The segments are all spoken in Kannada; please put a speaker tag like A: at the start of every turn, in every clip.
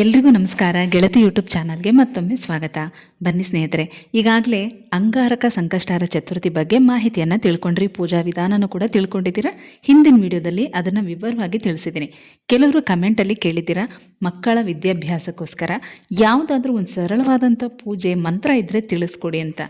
A: ಎಲ್ರಿಗೂ ನಮಸ್ಕಾರ. ಗೆಳತಿ ಯೂಟ್ಯೂಬ್ ಚಾನಲ್ಗೆ ಮತ್ತೊಮ್ಮೆ ಸ್ವಾಗತ. ಬನ್ನಿ ಸ್ನೇಹಿತರೆ, ಈಗಾಗಲೇ ಅಂಗಾರಕ ಸಂಕಷ್ಟಾರ ಚತುರ್ಥಿ ಬಗ್ಗೆ ಮಾಹಿತಿಯನ್ನು ತಿಳ್ಕೊಂಡ್ರಿ, ಪೂಜಾ ವಿಧಾನನೂ ಕೂಡ ತಿಳ್ಕೊಂಡಿದ್ದೀರಾ. ಹಿಂದಿನ ವಿಡಿಯೋದಲ್ಲಿ ಅದನ್ನು ವಿವರವಾಗಿ ತಿಳಿಸಿದ್ದೀನಿ. ಕೆಲವರು ಕಮೆಂಟಲ್ಲಿ ಕೇಳಿದ್ದೀರಾ, ಮಕ್ಕಳ ವಿದ್ಯಾಭ್ಯಾಸಕ್ಕೋಸ್ಕರ ಯಾವುದಾದ್ರೂ ಒಂದು ಸರಳವಾದಂಥ ಪೂಜೆ, ಮಂತ್ರ ಇದ್ದರೆ ತಿಳಿಸ್ಕೊಡಿ ಅಂತ.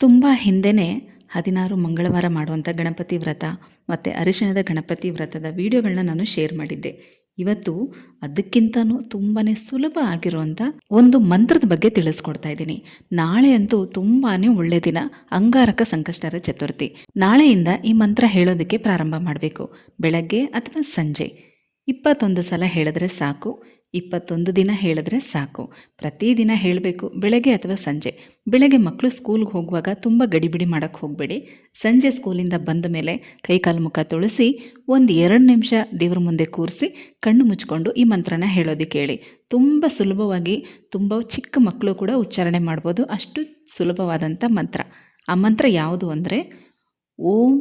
A: ತುಂಬ ಹಿಂದೆನೇ ಹದಿನಾರು ಮಂಗಳವಾರ ಮಾಡುವಂಥ ಗಣಪತಿ ವ್ರತ ಮತ್ತು ಅರಿಶಿಣದ ಗಣಪತಿ ವ್ರತದ ವಿಡಿಯೋಗಳನ್ನ ನಾನು ಶೇರ್ ಮಾಡಿದ್ದೆ. ಇವತ್ತು ಅದಕ್ಕಿಂತನೂ ತುಂಬಾ ಸುಲಭ ಆಗಿರುವಂಥ ಒಂದು ಮಂತ್ರದ ಬಗ್ಗೆ ತಿಳಿಸ್ಕೊಡ್ತಾ ಇದ್ದೀನಿ. ನಾಳೆ ಅಂತೂ ತುಂಬಾ ಒಳ್ಳೆ ದಿನ, ಅಂಗಾರಕ ಸಂಕಷ್ಟರ ಚತುರ್ಥಿ. ನಾಳೆಯಿಂದ ಈ ಮಂತ್ರ ಹೇಳೋದಕ್ಕೆ ಪ್ರಾರಂಭ ಮಾಡಬೇಕು. ಬೆಳಗ್ಗೆ ಅಥವಾ ಸಂಜೆ. ಇಪ್ಪತ್ತೊಂದು ಸಲ ಹೇಳಿದ್ರೆ ಸಾಕು, ಇಪ್ಪತ್ತೊಂದು ದಿನ ಹೇಳಿದ್ರೆ ಸಾಕು. ಪ್ರತಿದಿನ ಹೇಳಬೇಕು, ಬೆಳಗ್ಗೆ ಅಥವಾ ಸಂಜೆ. ಬೆಳಗ್ಗೆ ಮಕ್ಕಳು ಸ್ಕೂಲ್ಗೆ ಹೋಗುವಾಗ ತುಂಬ ಗಡಿಬಿಡಿ ಮಾಡೋಕ್ಕೆ ಹೋಗಬೇಡಿ. ಸಂಜೆ ಸ್ಕೂಲಿಂದ ಬಂದ ಮೇಲೆ ಕೈಕಾಲು ಮುಖ ತುಳಸಿ, ಒಂದು ಎರಡು ನಿಮಿಷ ದೇವ್ರ ಮುಂದೆ ಕೂರಿಸಿ, ಕಣ್ಣು ಮುಚ್ಕೊಂಡು ಈ ಮಂತ್ರನ ಹೇಳೋದಕ್ಕೆ ಹೇಳಿ ತುಂಬ ಸುಲಭವಾಗಿ ತುಂಬ ಚಿಕ್ಕ ಮಕ್ಕಳು ಕೂಡ ಉಚ್ಚಾರಣೆ ಮಾಡ್ಬೋದು. ಅಷ್ಟು ಸುಲಭವಾದಂಥ ಮಂತ್ರ. ಆ ಮಂತ್ರ ಯಾವುದು ಅಂದರೆ, ಓಂ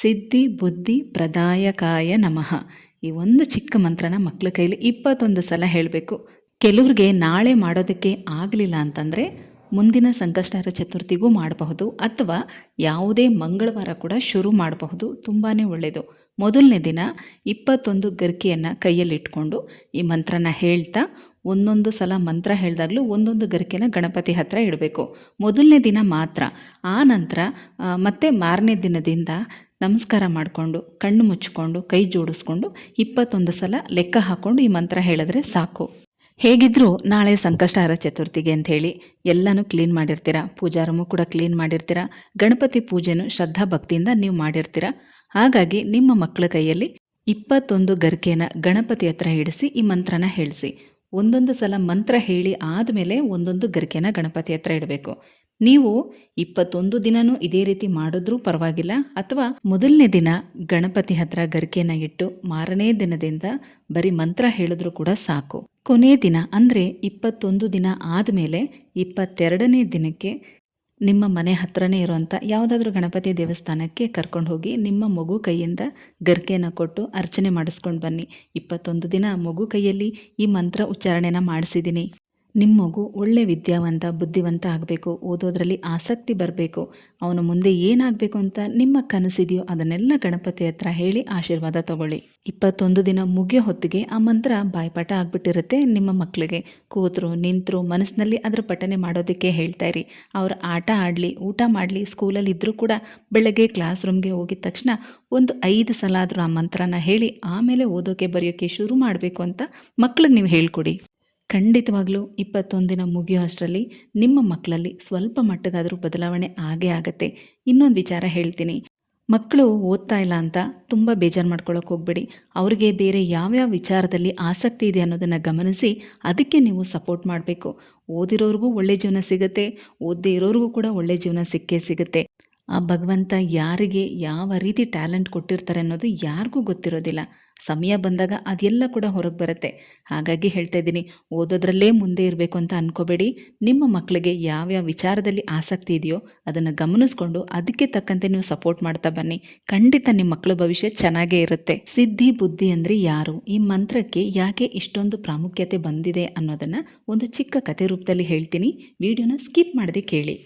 A: ಸಿದ್ಧಿ ಬುದ್ಧಿ ಪ್ರದಾಯಕಾಯ ನಮಃ. ಈ ಒಂದು ಚಿಕ್ಕ ಮಂತ್ರನ ಮಕ್ಕಳ ಕೈಲಿ ಇಪ್ಪತ್ತೊಂದು ಸಲ ಹೇಳಬೇಕು. ಕೆಲವ್ರಿಗೆ ನಾಳೆ ಮಾಡೋದಕ್ಕೆ ಆಗಲಿಲ್ಲ ಅಂತಂದರೆ ಮುಂದಿನ ಸಂಕಷ್ಟಹರ ಚತುರ್ಥಿಗೂ ಮಾಡಬಹುದು ಅಥವಾ ಯಾವುದೇ ಮಂಗಳವಾರ ಕೂಡ ಶುರು ಮಾಡಬಹುದು ತುಂಬಾ ಒಳ್ಳೆಯದು ಮೊದಲನೇ ದಿನ ಇಪ್ಪತ್ತೊಂದು ಗರಿಕೆಯನ್ನು ಕೈಯಲ್ಲಿಟ್ಕೊಂಡು ಈ ಮಂತ್ರನ ಹೇಳ್ತಾ ಒಂದೊಂದು ಸಲ ಮಂತ್ರ ಹೇಳಿದಾಗಲೂ ಒಂದೊಂದು ಗರಿಕೆನ ಗಣಪತಿ ಹತ್ರ ಇಡಬೇಕು. ಮೊದಲನೇ ದಿನ ಮಾತ್ರ. ಆ ನಂತರ ಮತ್ತೆ ಮಾರನೇ ದಿನದಿಂದ ನಮಸ್ಕಾರ ಮಾಡಿಕೊಂಡು, ಕಣ್ಣು ಮುಚ್ಚಿಕೊಂಡು, ಕೈ ಜೋಡಿಸ್ಕೊಂಡು ಇಪ್ಪತ್ತೊಂದು ಸಲ ಲೆಕ್ಕ ಹಾಕ್ಕೊಂಡು ಈ ಮಂತ್ರ ಹೇಳಿದ್ರೆ ಸಾಕು. ಹೇಗಿದ್ರೂ ನಾಳೆ ಸಂಕಷ್ಟಹಾರ ಚತುರ್ಥಿಗೆ ಅಂಥೇಳಿ ಎಲ್ಲನೂ ಕ್ಲೀನ್ ಮಾಡಿರ್ತೀರ? ಪೂಜಾ ರೂಮು ಕೂಡ ಕ್ಲೀನ್ ಮಾಡಿರ್ತೀರ? ಗಣಪತಿ ಪೂಜೆನೂ ಶ್ರದ್ಧಾ ಭಕ್ತಿಯಿಂದ ನೀವು ಮಾಡಿರ್ತೀರ? ಹಾಗಾಗಿ ನಿಮ್ಮ ಮಕ್ಕಳ ಕೈಯಲ್ಲಿ ಇಪ್ಪತ್ತೊಂದು ಗರಿಕೆನ ಗಣಪತಿ ಹತ್ರ ಹಿಡಿಸಿ ಈ ಮಂತ್ರನ ಹೇಳಿಸಿ. ಒಂದೊಂದು ಸಲ ಮಂತ್ರ ಹೇಳಿ ಆದಮೇಲೆ ಒಂದೊಂದು ಗರಿಕೆನ ಗಣಪತಿ ಹತ್ರ ಇಡಬೇಕು. ನೀವು ಇಪ್ಪತ್ತೊಂದು ದಿನನೂ ಇದೇ ರೀತಿ ಮಾಡಿದ್ರೂ ಪರವಾಗಿಲ್ಲ, ಅಥವಾ ಮೊದಲನೇ ದಿನ ಗಣಪತಿ ಹತ್ರ ಗರಿಕೆನ ಇಟ್ಟು ಮಾರನೇ ದಿನದಿಂದ ಬರೀ ಮಂತ್ರ ಹೇಳಿದ್ರು ಕೂಡ ಸಾಕು. ಕೊನೆ ದಿನ ಅಂದರೆ ಇಪ್ಪತ್ತೊಂದು ದಿನ ಆದಮೇಲೆ ಇಪ್ಪತ್ತೆರಡನೇ ದಿನಕ್ಕೆ ನಿಮ್ಮ ಮನೆ ಹತ್ರನೇ ಇರುವಂಥ ಯಾವುದಾದ್ರೂ ಗಣಪತಿ ದೇವಸ್ಥಾನಕ್ಕೆ ಕರ್ಕೊಂಡು ಹೋಗಿ ನಿಮ್ಮ ಮಗು ಕೈಯಿಂದ ಗರ್ಕೆನ ಕೊಟ್ಟು ಅರ್ಚನೆ ಮಾಡಿಸ್ಕೊಂಡು ಬನ್ನಿ. ಇಪ್ಪತ್ತೊಂದು ದಿನ ಮಗು ಕೈಯಲ್ಲಿ ಈ ಮಂತ್ರ ಉಚ್ಚಾರಣೆನ ಮಾಡಿಸಿದ್ದೀನಿ ನಿಮ್ಮ ಮಗು ಒಳ್ಳೆ ವಿದ್ಯಾವಂತ, ಬುದ್ಧಿವಂತ ಆಗಬೇಕು, ಓದೋದ್ರಲ್ಲಿ ಆಸಕ್ತಿ ಬರಬೇಕು, ಅವನು ಮುಂದೆ ಏನಾಗಬೇಕು ಅಂತ ನಿಮ್ಮ ಕನಸಿದೆಯೋ ಅದನ್ನೆಲ್ಲ ಗಣಪತಿ ಹತ್ರ ಹೇಳಿ ಆಶೀರ್ವಾದ ತಗೊಳ್ಳಿ. ಇಪ್ಪತ್ತೊಂದು ದಿನ ಮುಗಿಯೋ ಹೊತ್ತಿಗೆ ಆ ಮಂತ್ರ ಬಾಯ್ಪಾಠ ಆಗ್ಬಿಟ್ಟಿರುತ್ತೆ ನಿಮ್ಮ ಮಕ್ಕಳಿಗೆ ಕೂತರು, ನಿಂತರು, ಮನಸ್ಸಿನಲ್ಲಿ ಅದರ ಪಠನೆ ಮಾಡೋದಕ್ಕೆ ಹೇಳ್ತಾ ಇರಿ. ಅವ್ರು ಆಟ ಆಡಲಿ, ಊಟ ಮಾಡಲಿ, ಸ್ಕೂಲಲ್ಲಿ ಇದ್ದರೂ ಕೂಡ ಬೆಳಗ್ಗೆ ಕ್ಲಾಸ್ ರೂಮ್ಗೆ ಹೋಗಿದ ತಕ್ಷಣ ಒಂದು ಐದು ಸಲ ಆದರೂ ಆ ಮಂತ್ರನ ಹೇಳಿ ಆಮೇಲೆ ಓದೋಕೆ, ಬರೆಯೋಕೆ ಶುರು ಮಾಡಬೇಕು ಅಂತ ಮಕ್ಳಿಗೆ ನೀವು ಹೇಳ್ಕೊಡಿ. ಖಂಡಿತವಾಗ್ಲೂ ಇಪ್ಪತ್ತೊಂದು ದಿನ ಮುಗಿಯೋ ಅಷ್ಟರಲ್ಲಿ ನಿಮ್ಮ ಮಕ್ಕಳಲ್ಲಿ ಸ್ವಲ್ಪ ಮಟ್ಟಿಗಾದರೂ ಬದಲಾವಣೆ ಆಗೇ ಆಗತ್ತೆ. ಇನ್ನೊಂದು ವಿಚಾರ ಹೇಳ್ತೀನಿ. ಮಕ್ಕಳು ಓದ್ತಾ ಇಲ್ಲ ಅಂತ ತುಂಬ ಬೇಜಾರು ಮಾಡ್ಕೊಳ್ಳೋಕೆ ಹೋಗಬೇಡಿ. ಅವ್ರಿಗೆ ಬೇರೆ ಯಾವ್ಯಾವ ವಿಚಾರದಲ್ಲಿ ಆಸಕ್ತಿ ಇದೆ ಅನ್ನೋದನ್ನು ಗಮನಿಸಿ ಅದಕ್ಕೆ ನೀವು ಸಪೋರ್ಟ್ ಮಾಡಬೇಕು. ಓದಿರೋರಿಗೂ ಒಳ್ಳೆ ಜೀವನ ಸಿಗುತ್ತೆ, ಓದದೇ ಇರೋರಿಗೂ ಕೂಡ ಒಳ್ಳೆ ಜೀವನ ಸಿಕ್ಕೇ ಸಿಗುತ್ತೆ. ಆ ಭಗವಂತ ಯಾರಿಗೆ ಯಾವ ರೀತಿ ಟ್ಯಾಲೆಂಟ್ ಕೊಟ್ಟಿರ್ತಾರೆ ಅನ್ನೋದು ಯಾರಿಗೂ ಗೊತ್ತಿರೋದಿಲ್ಲ. ಸಮಯ ಬಂದಾಗ ಅದೆಲ್ಲ ಕೂಡ ಹೊರಗೆ ಬರುತ್ತೆ. ಹಾಗಾಗಿ ಹೇಳ್ತಾ ಇದ್ದೀನಿ, ಓದೋದ್ರಲ್ಲೇ ಮುಂದೆ ಇರಬೇಕು ಅಂತ ಅನ್ಕೋಬೇಡಿ. ನಿಮ್ಮ ಮಕ್ಕಳಿಗೆ ಯಾವ್ಯಾವ ವಿಚಾರದಲ್ಲಿ ಆಸಕ್ತಿ ಇದೆಯೋ ಅದನ್ನು ಗಮನಿಸ್ಕೊಂಡು ಅದಕ್ಕೆ ತಕ್ಕಂತೆ ನೀವು ಸಪೋರ್ಟ್ ಮಾಡ್ತಾ ಬನ್ನಿ. ಖಂಡಿತ ನಿಮ್ಮ ಮಕ್ಕಳ ಭವಿಷ್ಯ ಚೆನ್ನಾಗೇ ಇರುತ್ತೆ. ಸಿದ್ಧಿ, ಬುದ್ಧಿ ಅಂದರೆ ಯಾರು? ಈ ಮಂತ್ರಕ್ಕೆ ಯಾಕೆ ಇಷ್ಟೊಂದು ಪ್ರಾಮುಖ್ಯತೆ ಬಂದಿದೆ ಅನ್ನೋದನ್ನು ಒಂದು ಚಿಕ್ಕ ಕತೆ ರೂಪದಲ್ಲಿ ಹೇಳ್ತೀನಿ. ವಿಡಿಯೋನ ಸ್ಕಿಪ್ ಮಾಡದೆ ಕೇಳಿ.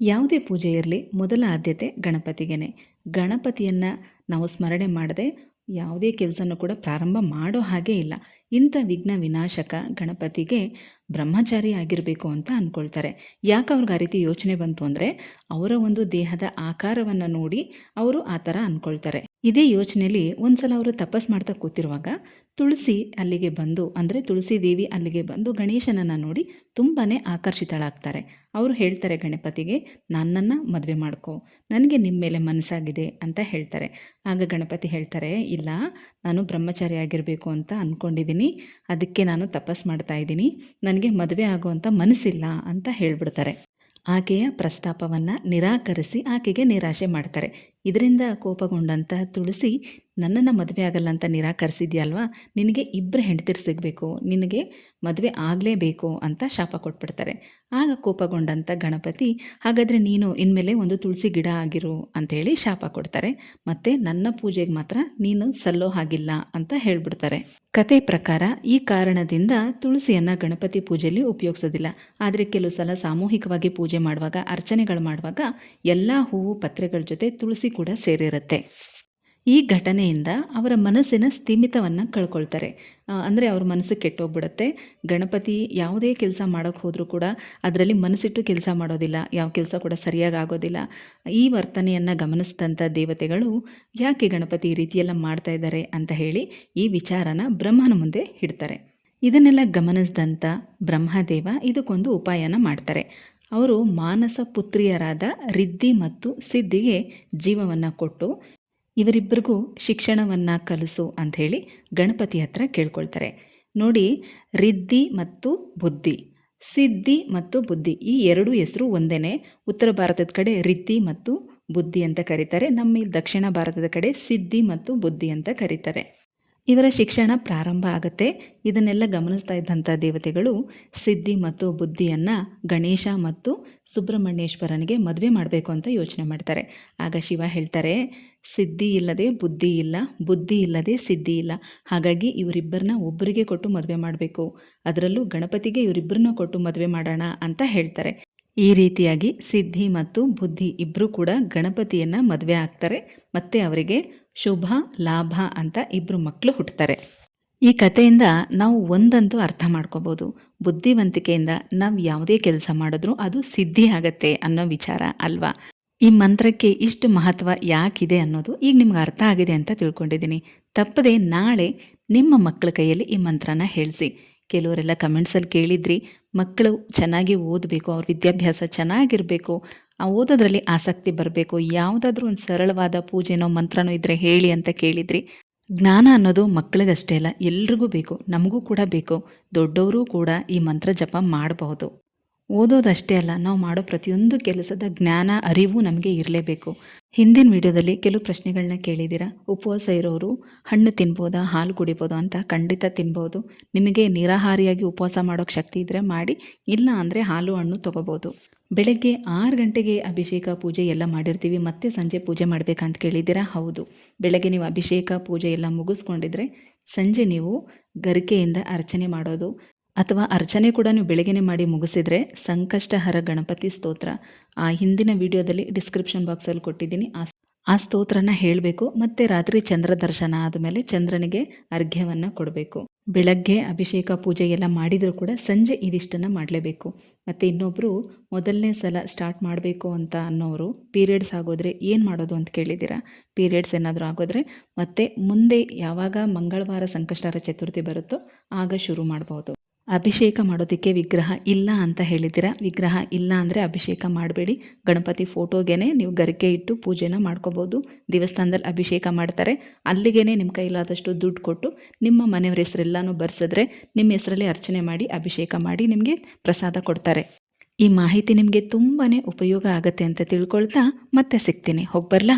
A: ಯಾವುದೇ ಪೂಜೆ ಇರಲಿ ಮೊದಲ ಆದ್ಯತೆ ಗಣಪತಿಗೇನೆ. ಗಣಪತಿಯನ್ನು ನಾವು ಸ್ಮರಣೆ ಮಾಡದೆ ಯಾವುದೇ ಕೆಲಸನೂ ಕೂಡ ಪ್ರಾರಂಭ ಮಾಡೋ ಹಾಗೆ ಇಲ್ಲ. ಇಂಥ ವಿಘ್ನ ವಿನಾಶಕ ಗಣಪತಿಗೆ ಬ್ರಹ್ಮಚಾರಿ ಆಗಿರಬೇಕು ಅಂತ ಅಂದ್ಕೊಳ್ತಾರೆ ಯಾಕೆ ಅವ್ರಿಗೆ ಆ ರೀತಿ ಯೋಚನೆ ಬಂತು ಅಂದರೆ ಅವರ ಒಂದು ದೇಹದ ಆಕಾರವನ್ನು ನೋಡಿ ಅವರು ಆ ಥರ ಅಂದ್ಕೊಳ್ತಾರೆ ಇದೇ ಯೋಚನೆಯಲ್ಲಿ ಒಂದ್ಸಲ ಅವರು ತಪಸ್ ಮಾಡ್ತಾ ಕೂತಿರುವಾಗ ತುಳಸಿ ಅಲ್ಲಿಗೆ ಬಂದು, ಅಂದರೆ ತುಳಸಿ ದೇವಿ ಅಲ್ಲಿಗೆ ಬಂದು ಗಣೇಶನನ್ನು ನೋಡಿ ತುಂಬಾ ಆಕರ್ಷಿತಳಾಗ್ತಾರೆ. ಅವರು ಹೇಳ್ತಾರೆ, ಗಣಪತಿಗೆ, ನನ್ನನ್ನು ಮದುವೆ ಮಾಡ್ಕೋ. ನನಗೆ ನಿಮ್ಮ ಮೇಲೆ ಮನಸ್ಸಾಗಿದೆ ಅಂತ ಹೇಳ್ತಾರೆ. ಆಗ ಗಣಪತಿ ಹೇಳ್ತಾರೆ, ಇಲ್ಲ, ನಾನು ಬ್ರಹ್ಮಚಾರಿ ಆಗಿರಬೇಕು ಅಂತ ಅಂದ್ಕೊಂಡಿದ್ದೀನಿ ಅದಕ್ಕೆ ನಾನು ತಪಸ್ ಮಾಡ್ತಾ ಇದ್ದೀನಿ ನನಗೆ ಮದುವೆ ಆಗುವಂಥ ಮನಸ್ಸಿಲ್ಲ ಅಂತ ಹೇಳ್ಬಿಡ್ತಾರೆ. ಆಕೆಯ ಪ್ರಸ್ತಾಪವನ್ನು ನಿರಾಕರಿಸಿ ಆಕೆಗೆ ನಿರಾಶೆ ಮಾಡ್ತಾರೆ. ಇದರಿಂದ ಕೋಪಗೊಂಡಂತಹ ತುಳಸಿ ನನ್ನನ್ನು ಮದುವೆ ಆಗಲ್ಲ ಅಂತ ನಿರಾಕರಿಸಿದ್ಯಲ್ವಾ? ನಿನಗೆ ಇಬ್ಬರು ಹೆಂಡತಿರು ಸಿಗಬೇಕು, ನಿನಗೆ ಮದುವೆ ಆಗಲೇಬೇಕು ಅಂತ ಶಾಪ ಕೊಟ್ಬಿಡ್ತಾರೆ. ಆಗ ಕೋಪಗೊಂಡಂಥ ಗಣಪತಿ, ಹಾಗಾದರೆ ನೀನು ಇನ್ಮೇಲೆ ಒಂದು ತುಳಸಿ ಗಿಡ ಆಗಿರು ಅಂಥೇಳಿ ಶಾಪ ಕೊಡ್ತಾರೆ. ಮತ್ತು ನನ್ನ ಪೂಜೆಗೆ ಮಾತ್ರ ನೀನು ಸಲ್ಲೋ ಹಾಗಿಲ್ಲ ಅಂತ ಹೇಳ್ಬಿಡ್ತಾರೆ. ಕತೆ ಪ್ರಕಾರ ಈ ಕಾರಣದಿಂದ ತುಳಸಿಯನ್ನು ಗಣಪತಿ ಪೂಜೆಯಲ್ಲಿ ಉಪಯೋಗಿಸೋದಿಲ್ಲ. ಆದರೆ ಕೆಲವು ಸಲ ಸಾಮೂಹಿಕವಾಗಿ ಪೂಜೆ ಮಾಡುವಾಗ, ಅರ್ಚನೆಗಳು ಮಾಡುವಾಗ ಎಲ್ಲ ಹೂವು ಪತ್ರೆಗಳ ಜೊತೆ ತುಳಸಿ ಕೂಡ ಸೇರಿರುತ್ತೆ. ಈ ಘಟನೆಯಿಂದ ಅವರ ಮನಸ್ಸಿನ ಸ್ಥಿಮಿತವನ್ನು ಕಳ್ಕೊಳ್ತಾರೆ. ಅಂದರೆ ಅವ್ರ ಮನಸ್ಸು ಕೆಟ್ಟೋಗ್ಬಿಡುತ್ತೆ. ಗಣಪತಿ ಯಾವುದೇ ಕೆಲಸ ಮಾಡೋಕ್ಕೆ ಹೋದರೂ ಕೂಡ ಅದರಲ್ಲಿ ಮನಸ್ಸಿಟ್ಟು ಕೆಲಸ ಮಾಡೋದಿಲ್ಲ. ಯಾವ ಕೆಲಸ ಕೂಡ ಸರಿಯಾಗಿ ಆಗೋದಿಲ್ಲ. ಈ ವರ್ತನೆಯನ್ನು ಗಮನಿಸಿದಂಥ ದೇವತೆಗಳು ಯಾಕೆ ಗಣಪತಿ ಈ ರೀತಿಯೆಲ್ಲ ಮಾಡ್ತಾ ಇದ್ದಾರೆ ಅಂತ ಹೇಳಿ ಈ ವಿಚಾರನ ಬ್ರಹ್ಮನ ಮುಂದೆ ಇಡ್ತಾರೆ. ಇದನ್ನೆಲ್ಲ ಗಮನಿಸಿದಂಥ ಬ್ರಹ್ಮದೇವ ಇದಕ್ಕೊಂದು ಉಪಾಯನ ಮಾಡ್ತಾರೆ. ಅವರು ಮಾನಸ ಪುತ್ರಿಯರಾದ ರಿದ್ಧಿ ಮತ್ತು ಸಿದ್ಧಿಗೆ ಜೀವವನ್ನು ಕೊಟ್ಟು ಇವರಿಬ್ಬರಿಗೂ ಶಿಕ್ಷಣವನ್ನು ಕಲಿಸು ಅಂಥೇಳಿ ಗಣಪತಿ ಹತ್ರ ಕೇಳ್ಕೊಳ್ತಾರೆ. ನೋಡಿ, ರಿದ್ದಿ ಮತ್ತು ಬುದ್ಧಿ ಸಿದ್ಧಿ ಮತ್ತು ಬುದ್ಧಿ ಈ ಎರಡು ಹೆಸರು ಒಂದೇ ಉತ್ತರ ಭಾರತದ ಕಡೆ ರಿದ್ದಿ ಮತ್ತು ಬುದ್ಧಿ ಅಂತ ಕರೀತಾರೆ. ನಮ್ಮ ದಕ್ಷಿಣ ಭಾರತದ ಕಡೆ ಸಿದ್ಧಿ ಮತ್ತು ಬುದ್ಧಿ ಅಂತ ಕರೀತಾರೆ. ಇವರ ಶಿಕ್ಷಣ ಪ್ರಾರಂಭ ಆಗುತ್ತೆ. ಇದನ್ನೆಲ್ಲ ಗಮನಿಸ್ತಾ ಇದ್ದಂಥ ದೇವತೆಗಳು ಸಿದ್ಧಿ ಮತ್ತು ಬುದ್ಧಿಯನ್ನು ಗಣೇಶ ಮತ್ತು ಸುಬ್ರಹ್ಮಣ್ಯೇಶ್ವರನಿಗೆ ಮದುವೆ ಮಾಡಬೇಕು ಅಂತ ಯೋಚನೆ ಮಾಡ್ತಾರೆ. ಆಗ ಶಿವ ಹೇಳ್ತಾರೆ, ಸಿದ್ಧಿ ಇಲ್ಲದೆ ಬುದ್ಧಿ ಇಲ್ಲ, ಬುದ್ಧಿ ಇಲ್ಲದೆ ಸಿದ್ಧಿ ಇಲ್ಲ. ಹಾಗಾಗಿ ಇವರಿಬ್ಬರನ್ನ ಒಬ್ಬರಿಗೆ ಕೊಟ್ಟು ಮದುವೆ ಮಾಡಬೇಕು. ಅದರಲ್ಲೂ ಗಣಪತಿಗೆ ಇವರಿಬ್ಬರನ್ನ ಕೊಟ್ಟು ಮದುವೆ ಮಾಡೋಣ ಅಂತ ಹೇಳ್ತಾರೆ. ಈ ರೀತಿಯಾಗಿ ಸಿದ್ಧಿ ಮತ್ತು ಬುದ್ಧಿ ಇಬ್ಬರೂ ಕೂಡ ಗಣಪತಿಯನ್ನು ಮದುವೆ ಆಗ್ತಾರೆ. ಮತ್ತು ಅವರಿಗೆ ಶುಭ, ಲಾಭ ಅಂತ ಇಬ್ಬರು ಮಕ್ಕಳು ಹುಟ್ಟುತ್ತಾರೆ ಈ ಕಥೆಯಿಂದ ನಾವು ಒಂದಂತೂ ಅರ್ಥ ಮಾಡ್ಕೋಬೋದು. ಬುದ್ಧಿವಂತಿಕೆಯಿಂದ ನಾವು ಯಾವುದೇ ಕೆಲಸ ಮಾಡಿದ್ರೂ ಅದು ಸಿದ್ಧಿ ಆಗತ್ತೆ ಅನ್ನೋ ವಿಚಾರ ಅಲ್ವಾ? ಈ ಮಂತ್ರಕ್ಕೆ ಇಷ್ಟು ಮಹತ್ವ ಯಾಕಿದೆ ಅನ್ನೋದು ಈಗ ನಿಮ್ಗೆ ಅರ್ಥ ಆಗಿದೆ ಅಂತ ತಿಳ್ಕೊಂಡಿದ್ದೀನಿ. ತಪ್ಪದೆ ನಾಳೆ ನಿಮ್ಮ ಮಕ್ಕಳ ಕೈಯಲ್ಲಿ ಈ ಮಂತ್ರನ ಹೇಳಿಸಿ. ಕೆಲವರೆಲ್ಲ ಕಮೆಂಟ್ಸಲ್ಲಿ ಕೇಳಿದ್ರಿ, ಮಕ್ಕಳು ಚೆನ್ನಾಗಿ ಓದಬೇಕು, ಅವ್ರ ವಿದ್ಯಾಭ್ಯಾಸ ಚೆನ್ನಾಗಿರಬೇಕು, ಆ ಓದೋದ್ರಲ್ಲಿ ಆಸಕ್ತಿ ಬರಬೇಕು, ಯಾವುದಾದ್ರೂ ಒಂದು ಸರಳವಾದ ಪೂಜೆನೋ ಮಂತ್ರನೋ ಇದ್ದರೆ ಹೇಳಿ ಅಂತ ಕೇಳಿದ್ರಿ. ಜ್ಞಾನ ಅನ್ನೋದು ಮಕ್ಕಳಿಗಷ್ಟೇ ಅಲ್ಲ, ಎಲ್ರಿಗೂ ಬೇಕು, ನಮಗೂ ಕೂಡ ಬೇಕು, ದೊಡ್ಡವರು ಕೂಡ ಈ ಮಂತ್ರ ಜಪ ಮಾಡಬಹುದು. ಓದೋದಷ್ಟೇ ಅಲ್ಲ, ನಾವು ಮಾಡೋ ಪ್ರತಿಯೊಂದು ಕೆಲಸದ ಜ್ಞಾನ, ಅರಿವು ನಮಗೆ ಇರಲೇಬೇಕು. ಹಿಂದಿನ ವಿಡಿಯೋದಲ್ಲಿ ಕೆಲವು ಪ್ರಶ್ನೆಗಳನ್ನ ಕೇಳಿದ್ದೀರಾ? ಉಪವಾಸ ಇರೋರು, ಹಣ್ಣು ತಿನ್ಬೋದಾ, ಹಾಲು ಕುಡಿಬೋದಾ ಅಂತ ಖಂಡಿತ ತಿನ್ಬೋದು. ನಿಮಗೆ ನಿರಾಹಾರಿಯಾಗಿ ಉಪವಾಸ ಮಾಡೋಕ್ಕೆ ಶಕ್ತಿ ಇದ್ದರೆ ಮಾಡಿ, ಇಲ್ಲ ಅಂದರೆ ಹಾಲು, ಹಣ್ಣು ತೊಗೋಬೋದು. ಬೆಳಗ್ಗೆ ಆರು ಗಂಟೆಗೆ ಅಭಿಷೇಕ, ಪೂಜೆ ಎಲ್ಲ ಮಾಡಿರ್ತೀವಿ, ಮತ್ತೆ ಸಂಜೆ ಪೂಜೆ ಮಾಡಬೇಕಂತ ಕೇಳಿದ್ದೀರಾ? ಹೌದು. ಬೆಳಗ್ಗೆ ನೀವು ಅಭಿಷೇಕ, ಪೂಜೆ ಎಲ್ಲ ಮುಗಿಸ್ಕೊಂಡಿದ್ರೆ ಸಂಜೆ ನೀವು ಗರಿಕೆಯಿಂದ ಅರ್ಚನೆ ಮಾಡೋದು ಅಥವಾ ಅರ್ಚನೆ ಕೂಡ ನೀವು ಬೆಳಗ್ಗೆನೆ ಮಾಡಿ ಮುಗಿಸಿದರೆ ಸಂಕಷ್ಟಹರ ಗಣಪತಿ ಸ್ತೋತ್ರ. ಆ ಹಿಂದಿನ ವಿಡಿಯೋದಲ್ಲಿ ಡಿಸ್ಕ್ರಿಪ್ಷನ್ ಬಾಕ್ಸಲ್ಲಿ ಕೊಟ್ಟಿದ್ದೀನಿ. ಆ ಆ ಸ್ತೋತ್ರನ ಹೇಳಬೇಕು, ಮತ್ತು ರಾತ್ರಿ ಚಂದ್ರ ದರ್ಶನ ಆದಮೇಲೆ ಚಂದ್ರನಿಗೆ ಅರ್ಘ್ಯವನ್ನು ಕೊಡಬೇಕು. ಬೆಳಗ್ಗೆ ಅಭಿಷೇಕ ಪೂಜೆ ಎಲ್ಲ ಮಾಡಿದರೂ ಕೂಡ ಸಂಜೆ ಇದಿಷ್ಟನ್ನು ಮಾಡಲೇಬೇಕು. ಮತ್ತು ಇನ್ನೊಬ್ಬರು ಮೊದಲನೇ ಸಲ ಸ್ಟಾರ್ಟ್ ಮಾಡಬೇಕು ಅಂತ ಅನ್ನೋರು ಪೀರಿಯಡ್ಸ್ ಆಗೋದ್ರೆ ಏನು ಮಾಡೋದು ಅಂತ ಕೇಳಿದ್ದೀರಾ? ಪೀರಿಯಡ್ಸ್ ಏನಾದರೂ ಆಗೋದ್ರೆ ಮತ್ತು ಮುಂದೆ ಯಾವಾಗ ಮಂಗಳವಾರ ಸಂಕಷ್ಟರ ಚತುರ್ಥಿ ಬರುತ್ತೋ ಆಗ ಶುರು ಮಾಡ್ಬೋದು. ಅಭಿಷೇಕ ಮಾಡೋದಕ್ಕೆ ವಿಗ್ರಹ ಇಲ್ಲ ಅಂತ ಹೇಳಿದ್ದೀರ? ವಿಗ್ರಹ ಇಲ್ಲ ಅಂದರೆ ಅಭಿಷೇಕ ಮಾಡಬೇಡಿ. ಗಣಪತಿ ಫೋಟೋಗೆ ನೀವು ಗರಿಕೆ ಇಟ್ಟು ಪೂಜೆನ ಮಾಡ್ಕೋಬೋದು. ದೇವಸ್ಥಾನದಲ್ಲಿ ಅಭಿಷೇಕ ಮಾಡ್ತಾರೆ. ಅಲ್ಲಿಗೇ ನಿಮ್ಮ ಕೈಲಾದಷ್ಟು ದುಡ್ಡು ಕೊಟ್ಟು ನಿಮ್ಮ ಮನೆಯವ್ರ ಹೆಸರೆಲ್ಲನೂ ಬರ್ಸಿದ್ರೆ ನಿಮ್ಮ ಹೆಸರಲ್ಲಿ ಅರ್ಚನೆ ಮಾಡಿ, ಅಭಿಷೇಕ ಮಾಡಿ ನಿಮಗೆ ಪ್ರಸಾದ ಕೊಡ್ತಾರೆ. ಈ ಮಾಹಿತಿ ನಿಮಗೆ ತುಂಬಾ ಉಪಯೋಗ ಆಗುತ್ತೆ ಅಂತ ತಿಳ್ಕೊಳ್ತಾ ಮತ್ತೆ ಸಿಗ್ತೀನಿ. ಹೋಗಿ ಬರಲಾ